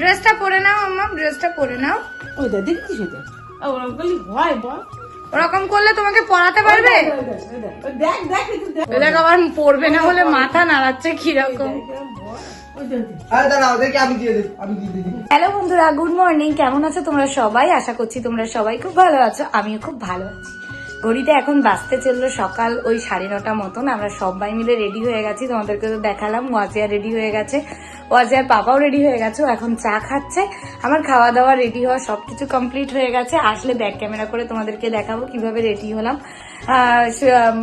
ড্রেসটা পরে নাও আম্মা ড্রেসটা পরে নাও। ওই দেখ দেখছিস ওটা ওরকম করলে হয় বল ওরকম করলে তোমাকে পরাতে পারবে? দেখ, আবার পরবে না বলে মাথা নাড়াচ্ছে কীরকম। হ্যালো বন্ধুরা গুড মর্নিং কেমন আছো তোমরা সবাই? আশা করছি তোমরা সবাই খুব ভালো আছো আমিও খুব ভালো আছি। ঘড়িতে এখন বাঁচতে চলল সকাল ওই সাড়ে নটা মতন। আমরা সবাই মিলে রেডি হয়ে গেছি। তোমাদেরকে তো দেখালাম, ওয়াজিয়া রেডি হয়ে গেছে। ওয়াজিয়ার পাপাও রেডি হয়ে গেছে এখন চা খাচ্ছে। আমার খাওয়া দাওয়া রেডি হওয়া সবকিছু কমপ্লিট হয়ে গেছে। আসলে ব্যাক ক্যামেরা করে তোমাদেরকে দেখাবো কীভাবে রেডি হলাম।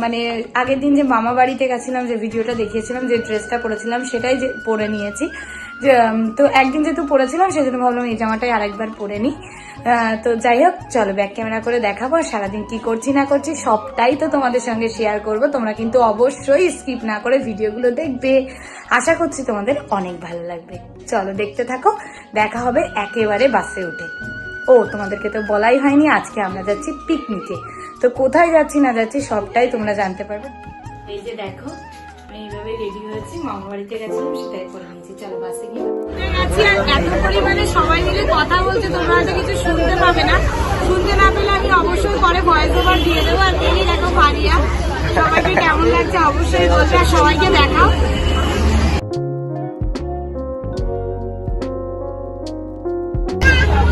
মানে আগের দিন যে মামা বাড়িতে গেছিলাম, যে ভিডিওটা দেখিয়েছিলাম, যে ড্রেসটা পরেছিলাম, সেটাই যে পরে নিয়েছি। তো একদিন যেহেতু পরেছিলাম সেই জন্য ভাবলাম এই জামাটাই আরেকবার পরে নিই। তো যাই হোক, চলো ব্যাক ক্যামেরা করে দেখাবো সারাদিন কি করছি না করছি, সবটাই তো তোমাদের সঙ্গে শেয়ার করব। তোমরা কিন্তু অবশ্যই স্কিপ না করে ভিডিওগুলো দেখবে। আশা করছি তোমাদের অনেক ভালো লাগবে। চলো দেখতে থাকো, দেখা হবে একেবারে বাসে উঠে। ও, তোমাদেরকে তো বলাই হয়নি, আজকে আমরা যাচ্ছি পিকনিকে তো কোথায় যাচ্ছি না যাচ্ছি সবটাই তোমরা জানতে পারবে। এই যে দেখো এইভাবে রেডি হয়েছি মামা বাড়িতে গেছিলাম সেটাই করে নিয়েছি। চলো বাসে গিয়ে। আর এত পরিমাণে সবাই মিলে কথা বলছে তোমরা হয়তো কিছু শুনতে পাবে না। শুনতে না পেলে আমি অবশ্যই পরে ভয়েস ওভার দিয়ে দেবো আর এই দেখো পারিয়া সবাইকে কেমন লাগছে অবশ্যই বলবে আর সবাইকে দেখাও।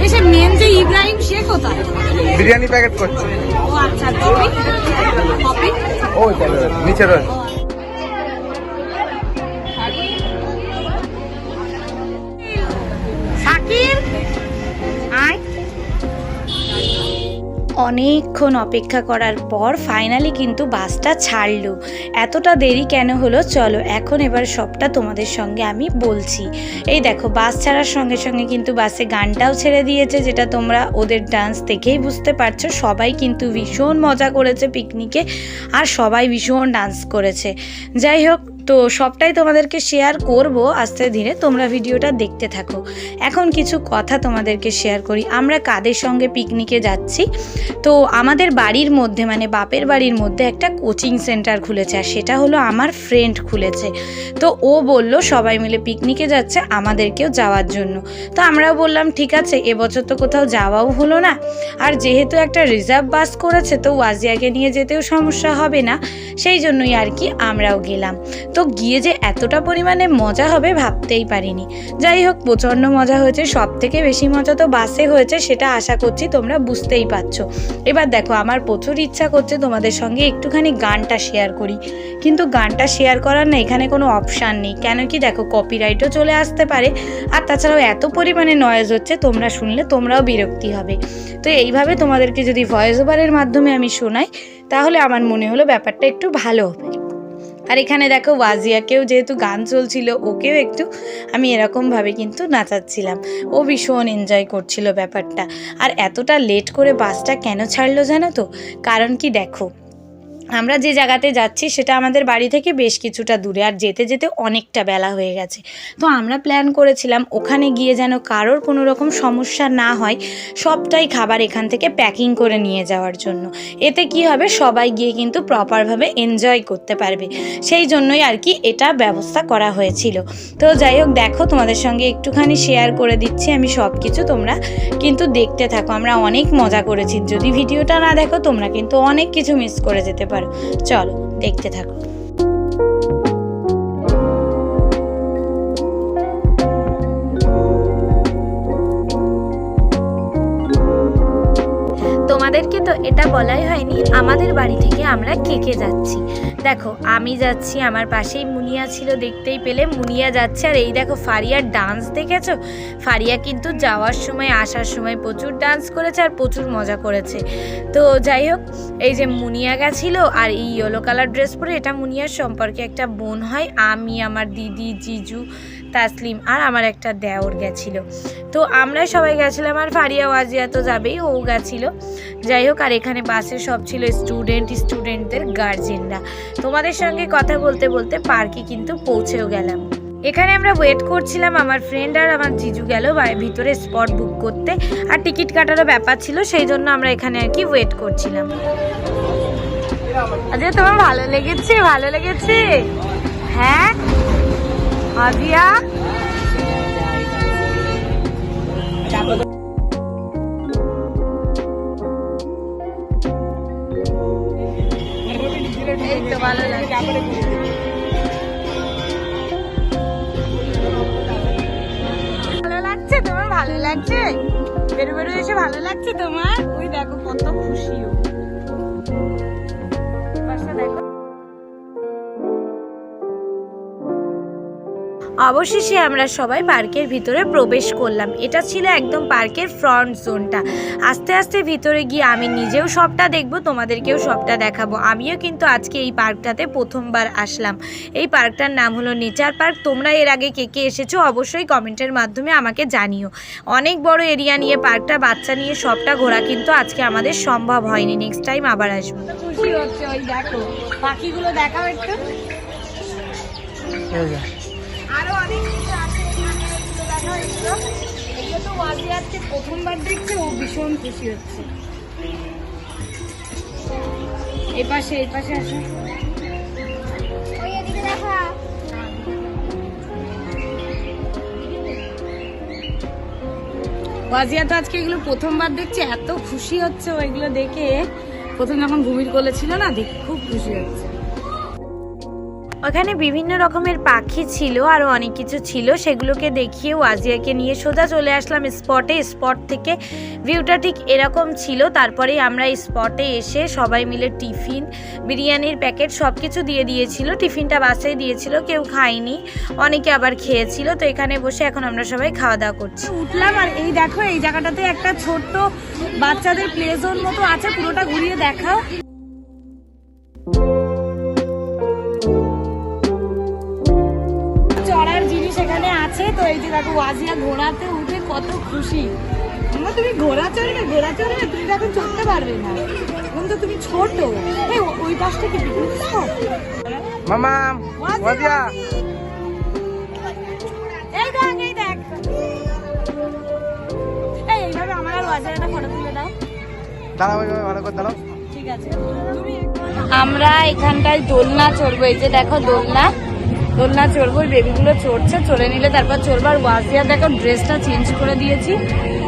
এসে মেন যে ইব্রাহিম সে কোথায়? বিরিয়ানি প্যাকেট করছে। ও আচ্ছা কপি? কপি ও চলো নিচে রয়েছে। অনেকক্ষণ অপেক্ষা করার পর ফাইনালি কিন্তু বাসটা ছাড়লো। এতটা দেরি কেন হলো? চলো, এখন এবার সবটা তোমাদের সঙ্গে আমি বলছি। এই দেখো, বাস ছাড়ার সঙ্গে সঙ্গে কিন্তু বাসে গানটাও ছেড়ে দিয়েছে, যেটা তোমরা ওদের ডান্স দেখেই বুঝতে পারছ। সবাই কিন্তু ভীষণ মজা করেছে পিকনিকে আর সবাই ভীষণ ডান্স করেছে। যাই হোক তো সবটাই তোমাদেরকে শেয়ার করব আস্তে ধীরে, তোমরা ভিডিওটা দেখতে থাকো। এখন কিছু কথা তোমাদেরকে শেয়ার করি। আমরা কাদের সঙ্গে পিকনিকে যাচ্ছি? তো আমাদের বাড়ির মধ্যে মানে বাপের বাড়ির মধ্যে একটা কোচিং সেন্টার খুলেছে, আর সেটা হলো আমার ফ্রেন্ড খুলেছে। তো ও বলল, সবাই মিলে পিকনিকে যাচ্ছে, আমাদেরকেও যাওয়ার জন্য। তো আমরাও বললাম, ঠিক আছে এবছর তো কোথাও যাওয়াও হলো না। আর যেহেতু একটা রিজার্ভ বাস করেছে, তো ওয়াজিয়াকে নিয়ে যেতেও সমস্যা হবে না। সেই জন্যই আর কি আমরাও গেলাম। তো গিয়ে যে এতটা পরিমাণে মজা হবে ভাবতেই পারিনি। যাই হোক, প্রচণ্ড মজা হয়েছে সব থেকে বেশি মজা তো বাসে হয়েছে, সেটা আশা করছি তোমরা বুঝতেই পারছ। এবার দেখো, আমার প্রচুর ইচ্ছা করছে তোমাদের সঙ্গে একটুখানি গানটা শেয়ার করি। কিন্তু গানটা শেয়ার করার না এখানে কোনো অপশান নেই। কেন কি দেখো কপিরাইটও চলে আসতে পারে, আর তাছাড়াও এত পরিমাণে নয়েজ হচ্ছে, তোমরা শুনলে তোমরাও বিরক্তি হবে। তো এইভাবে তোমাদেরকে যদি ভয়েস ওভারের মাধ্যমে আমি শোনাই, তাহলে আমার মনে হলো ব্যাপারটা একটু ভালো হবে। আর এখানে দেখো ওয়াজিয়াকেও যেহেতু গান চলছিল, ওকেও একটু আমি এরকমভাবে কিন্তু নাচাচ্ছিলাম। ও ভীষণ এনজয় করছিল ব্যাপারটা। আর এতটা লেট করে বাসটা কেন ছাড়লো জানো তো? কারণ কি দেখো আমরা যে জায়গাতে যাচ্ছি, সেটা আমাদের বাড়ি থেকে বেশ কিছুটা দূরে আর যেতে যেতে অনেকটা বেলা হয়ে গেছে। তো আমরা প্ল্যান করেছিলাম ওখানে গিয়ে যেন কারোর কোনো রকম সমস্যা না হয়, সবটাই খাবার এখান থেকে প্যাকিং করে নিয়ে যাওয়ার জন্য। এতে কি হবে, সবাই গিয়ে কিন্তু প্রপারভাবে এনজয় করতে পারবে। সেই জন্যই আর কি এটা ব্যবস্থা করা হয়েছিল। তো যাই হোক, দেখো তোমাদের সঙ্গে একটুখানি শেয়ার করে দিচ্ছি, আমি সব কিছু তোমরা কিন্তু দেখতে থাকো। আমরা অনেক মজা করেছি। যদি ভিডিওটা না দেখো, তোমরা কিন্তু অনেক কিছু মিস করে যেতে পারো। চলো দেখতে থাকো। তো এটা বলাই হয়নি, আমাদের বাড়ি থেকে আমরা কে কে যাচ্ছি। দেখো, আমি যাচ্ছি, আমার পাশেই মুনিয়া ছিল, দেখতেই পেলে মুনিয়া যাচ্ছে। আর এই দেখো, ফারিয়ার ডান্স দেখেছ? ফারিয়া কিন্তু যাওয়ার সময়, আসার সময় প্রচুর ডান্স করেছে আর প্রচুর মজা করেছে। তো যাই হোক, এই যে মুনিয়া গেছিল আর এই ইয়েলো কালার ড্রেস পরে, এটা মুনিয়ার সম্পর্কে একটা বোন হয়। আমি, আমার দিদি, জিজু তাসলিম আর আমার একটা দেওর গেছিল। তো আমরা সবাই গেছিলাম আর ফারিয়া ওয়াজিয়া তো যাবেই, ও গেছিল। যাই হোক, আর এখানে বাসে সব ছিল স্টুডেন্ট স্টুডেন্টদের গার্জেনরা তোমাদের সঙ্গে কথা বলতে বলতে পার্কে কিন্তু পৌঁছেও গেলাম। এখানে আমরা ওয়েট করছিলাম আমার ফ্রেন্ড আর আমার জিজু গেল ভিতরে স্পট বুক করতে। আর টিকিট কাটারও ব্যাপার ছিল, সেই জন্য আমরা এখানে আর কি ওয়েট করছিলাম। আচ্ছা তোমার ভালো লেগেছে ভালো লেগেছে? হ্যাঁ? আজিয়া লাগছে? বেরো বেরো এসে ভালো লাগছে তোমার? ওই দেখো কত অবশেষে আমরা সবাই পার্কের ভিতরে প্রবেশ করলাম। এটা ছিল একদম পার্কের ফ্রন্ট জোনটা আস্তে আস্তে ভিতরে গিয়ে আমি নিজেও সবটা দেখব তোমাদেরকেও সবটা দেখাবো। আমিও কিন্তু আজকে এই পার্কটাতে প্রথমবার আসলাম। এই পার্কটার নাম হলো নেচার পার্ক। তোমরা এর আগে কে কে এসেছ অবশ্যই কমেন্টের মাধ্যমে আমাকে জানিও। অনেক বড় এরিয়া নিয়ে পার্কটা বাচ্চা নিয়ে সবটা ঘোরা কিন্তু আজকে আমাদের সম্ভব হয়নি। নেক্সট টাইম আবার আসব। খুশি হচ্ছে ওই দেখো। পাখিগুলো দেখাও একটু। প্রথমবার ও ভীষণ খুশি হচ্ছে আসো ওয়াজিয়া তো আজকে এগুলো প্রথমবার দেখছে, এত খুশি হচ্ছে ও এগুলো দেখে। প্রথম যখন ঘুমির কোলে ছিল না, দেখে খুব খুশি হচ্ছে। ওখানে বিভিন্ন রকমের পাখি ছিল আরও অনেক কিছু ছিল। সেগুলোকে দেখিয়ে ওয়াজিয়াকে নিয়ে সোজা চলে আসলাম স্পটে স্পট থেকে ভিউটা ঠিক এরকম ছিল। তারপরে আমরা স্পটে এসে সবাই মিলে টিফিন, বিরিয়ানির প্যাকেট সব কিছু দিয়ে দিয়েছিল। টিফিনটা বাসায় দিয়েছিল, কেউ খায়নি, অনেকে আবার খেয়েছিল। তো এখানে বসে এখন আমরা সবাই খাওয়া দাওয়া করছি। উঠলাম আর এই দেখো, এই জায়গাটাতে একটা ছোট্ট বাচ্চাদের প্লে জোন মতো আছে। পুরোটা ঘুরিয়ে দেখাও। এখানে আছে তো এই যে দেখো ওয়াজিয়া ঘোড়াতে উঠে কত খুশি। তুমি ঘোড়া চড়বে ঘোড়া চড়বে তুমি এখন চড়তে পারবে না। এখন তো তুমি ছোট। এই ওই পাশটা কি মামা ওয়াজিয়া এই দেখ এই দেখ। এই এইভাবে আমার আর ওয়াজিয়ার ফটো তুলে দাও। দাঁড়াও এইভাবে ভালো করে দাঁড়াও। ঠিক আছে। আমরা এখানটায় দোলনা চড়বো। এই যে দেখো দোলনা। দোলনা চড়বো ওই বেবিগুলো চড়ছে, চলে নিলে তারপর চড়বো। আর ওয়াজিয়া, দেখো ড্রেসটা চেঞ্জ করে দিয়েছি।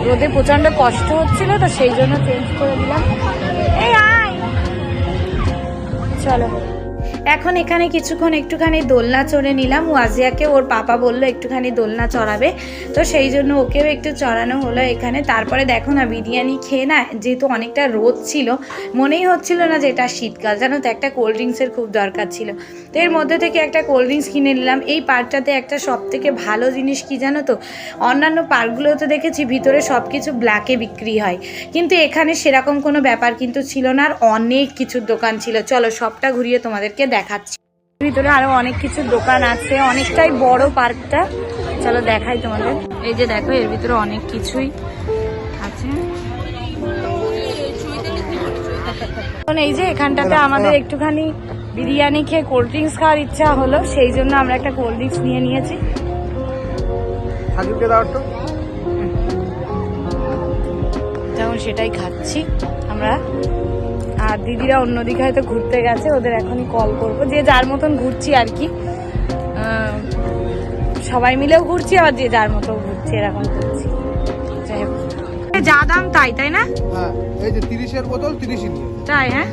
রোদে প্রচণ্ড কষ্ট হচ্ছিল, তো সেই জন্য চেঞ্জ করে দিলাম। এই আয়! চলো। এখন এখানে কিছুক্ষণ একটুখানি দোলনা চড়ে নিলাম। ওয়াজিয়াকে ওর পাপা বলল একটুখানি দোলনা চড়াবে। তো সেই জন্য ওকেও একটু চড়ানো হলো এখানে। তারপরে দেখো না, বিরিয়ানি খেয়ে না যেহেতু অনেকটা রোদ ছিল, মনেই হচ্ছিল না যে এটা শীতকাল। জানো তো, একটা কোল্ড ড্রিঙ্কসের খুব দরকার ছিল। তো এর মধ্যে থেকে একটা কোল্ড ড্রিঙ্কস কিনে নিলাম। এই পার্কটাতে একটা সব থেকে ভালো জিনিস কি জানো তো, অন্যান্য পার্কগুলোতে দেখেছি ভিতরে সব কিছু ব্ল্যাকে বিক্রি হয়। কিন্তু এখানে সেরকম কোনো ব্যাপার কিন্তু ছিল না। আর অনেক কিছুর দোকান ছিল। চলো সবটা ঘুরিয়ে তোমাদেরকে দেখাচ্ছি। ভিতরে আরও অনেক কিছু দোকান আছে অনেকটাই বড় পার্কটা। চলো দেখাই তোমাদের। এই যে দেখো এর ভিতরে অনেক কিছুই আছে। এই যে এখানটাতে আমাদের একটুখানি বিরিয়ানি খেয়ে কোল্ড ড্রিঙ্কস খাওয়ার ইচ্ছা হলো সেই জন্য আমরা একটা কোল্ড ড্রিঙ্কস নিয়ে নিয়েছি। যেমন সেটাই খাচ্ছি আমরা। আর দিদিরা অন্যদিকে হয়তো ঘুরতে গেছে ওদের এখনই কল করব। যে যার মতন ঘুরছি আর কি। সবাই মিলেও ঘুরছি আবার যে যার মতো ঘুরছি এরকম হোক। যা দাম তাই তাই না? হ্যাঁ এই যে তিরিশের বোতল তিরিশই তাই হ্যাঁ?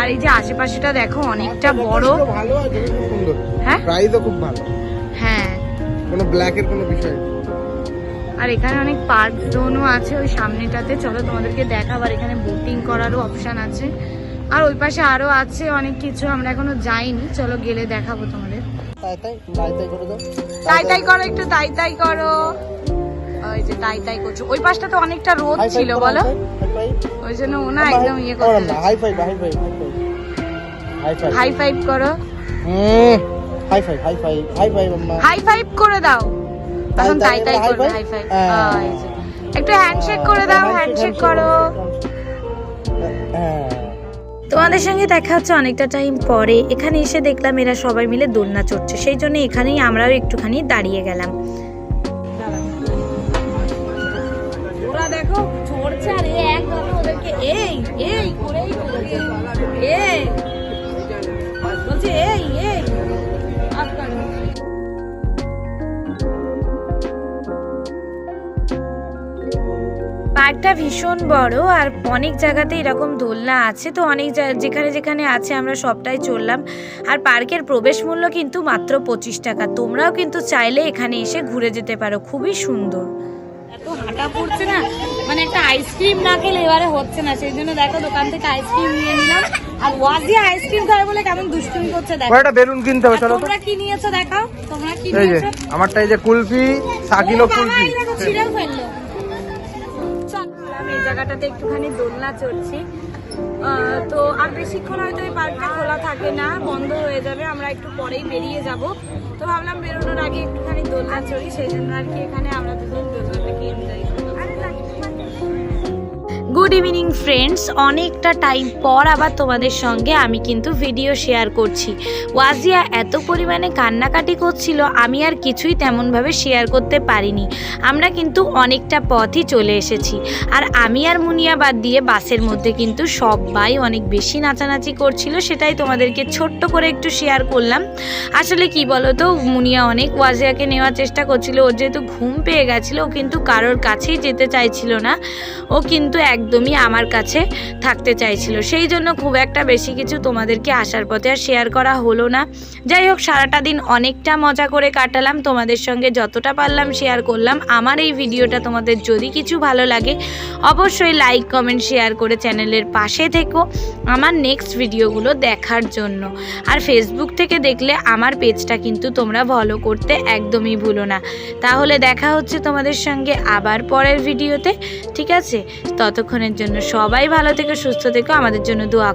আর এই যে আশেপাশেটা দেখো অনেকটা বড়। ভালো সুন্দর। হ্যাঁ? প্রাইসও খুব ভালো। হ্যাঁ। কোনো ব্ল্যাকের কোনো বিষয় নেই। আর এখানে অনেক পার্ক জোনও আছে ওই সামনেটাতে। চলো তোমাদেরকে দেখাবার এখানে বোটিং করারও অপশান আছে। আর ওই পাশে আরও আছে অনেক কিছু আমরা এখনও যাইনি। চলো গেলে দেখাবো তোমাদের। তাই তাই? করে একটু তাই তাই করো। ওই যে তাই তাই করছ। ওই পাশটা তো অনেকটা রোদ ছিল বলো। ওই জন্য ও না একদম ইয়ে করতে high five high five high five high five করো। হাই হাই ফাইভ করে দাও। তখন তাই তাই, করবে হাই হ্যাঁ। একটু হ্যান্ডশেক করে দাও হ্যান্ডশেক করো। হ্যাঁ। তোমাদের সঙ্গে দেখা হচ্ছে অনেকটা টাইম পরে। এখানে এসে দেখলাম এরা সবাই মিলে দোলনা চড়ছে। সেই জন্য এখানেই আমরাও একটুখানি দাঁড়িয়ে গেলাম। ওরা দেখো চড়ছে আর এ একভাবে ওদেরকে এই এই করেই এই। বলছে এই এই। পার্কটা ভীষণ বড় আর অনেক জায়গাতে এরকম দোলনা আছে তো অনেক যেখানে যেখানে আছে আমরা সবটাই চললাম। আর পার্কের প্রবেশ মূল্য কিন্তু মাত্র পঁচিশ টাকা। তোমরাও কিন্তু চাইলে এখানে এসে ঘুরে যেতে পারো। খুবই সুন্দর। এত হাঁটা পড়ছে না মানে একটা আইসক্রিম না খেলে এবারে হচ্ছে না। সেই জন্য দেখো দোকান থেকে আইসক্রিম নিয়ে নিলাম। আর ওয়াজি আইসক্রিম খাবে বলে কেমন দুষ্টুমি করছে দেখো। একটা বেলুন কিনতে হবে চলো তোমরা কি নিয়েছো দেখাও। তোমরা কি নিয়েছো? আমারটা এই যে কুলফি সাকিলো ও কুলফি। ফেলল। জায়গাটাতে একটুখানি দোলনা চড়ছি। তো আর বেশিক্ষণ হয়তো এই পার্কটা খোলা থাকে না, বন্ধ হয়ে যাবে, আমরা একটু পরেই বেরিয়ে যাব। তো ভাবলাম বেরোনোর আগে একটুখানি দোলনা চড়ি, সেই জন্য আর কি এখানে আমরা দুজন দোলনাটাকে গুড ইভিনিং ফ্রেন্ডস অনেকটা টাইম পর আবার তোমাদের সঙ্গে আমি কিন্তু ভিডিও শেয়ার করছি। ওয়াজিয়া এত পরিমাণে কান্নাকাটি করছিল, আমি আর কিছুই তেমনভাবে শেয়ার করতে পারিনি। আমরা কিন্তু অনেকটা পথই চলে এসেছি। আর আমি আর মুনিয়া বাদ দিয়ে বাসের মধ্যে কিন্তু সবাই অনেক বেশি নাচানাচি করছিল, সেটাই তোমাদেরকে ছোট্ট করে একটু শেয়ার করলাম। আসলে কি বলো তো মুনিয়া অনেক ওয়াজিয়াকে নেওয়ার চেষ্টা করছিল। ওর যেহেতু ঘুম পেয়ে গেছিল, ও কিন্তু কারোর কাছেই যেতে চাইছিল না। ও কিন্তু একদমই আমার কাছে থাকতে চাইছিল। সেই জন্য খুব একটা বেশি কিছু তোমাদেরকে আসার পথে আর শেয়ার করা হলো না। যাই হোক, সারাটা দিন অনেকটা মজা করে কাটালাম। তোমাদের সঙ্গে যতটা পারলাম শেয়ার করলাম। আমার এই ভিডিওটা তোমাদের যদি কিছু ভালো লাগে, অবশ্যই লাইক কমেন্ট শেয়ার করে চ্যানেলের পাশে থেকো আমার নেক্সট ভিডিওগুলো দেখার জন্য। আর ফেসবুক থেকে দেখলে আমার পেজটা কিন্তু তোমরা ফলো করতে একদমই ভুলো না। তাহলে দেখা হচ্ছে তোমাদের সঙ্গে আবার পরের ভিডিওতে ঠিক আছে? ততক্ষণের জন্য সবাই ভালো থেকে সুস্থ থেকো আমাদের জন্য দোয়া